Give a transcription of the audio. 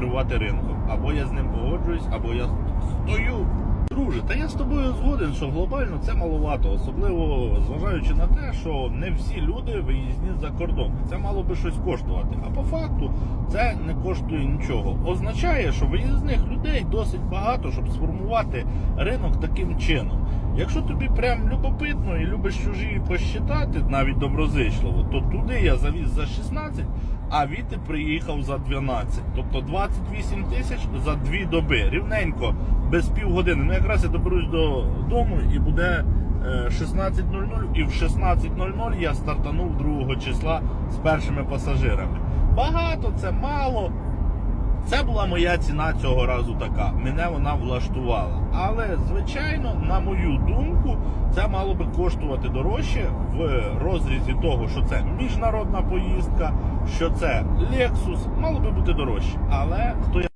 керувати ринком. Або я з ним погоджуюсь, або я стою. Друже, та я з тобою згоден, що глобально це маловато, особливо зважаючи на те, що не всі люди виїзні за кордон. Це мало би щось коштувати. А по факту це не коштує нічого. Означає, що виїзних людей досить багато, щоб сформувати ринок таким чином. Якщо тобі прям любопитно і любиш чужі посчитати, навіть доброзичливо, то туди я завіз за 16, а Віти приїхав за 12. Тобто 28 тисяч за дві доби. Рівненько, без півгодини. Ну якраз я доберусь додому і буде е, 16.00 і в 16.00 я стартанув 2 числа з першими пасажирами. Багато, це мало. Це була моя ціна цього разу така. Мене вона влаштувала. Але, звичайно, на мою думку, це мало би коштувати дорожче в розрізі того, що це міжнародна поїздка, що це Lexus, мало би бути дорожче. Але хто я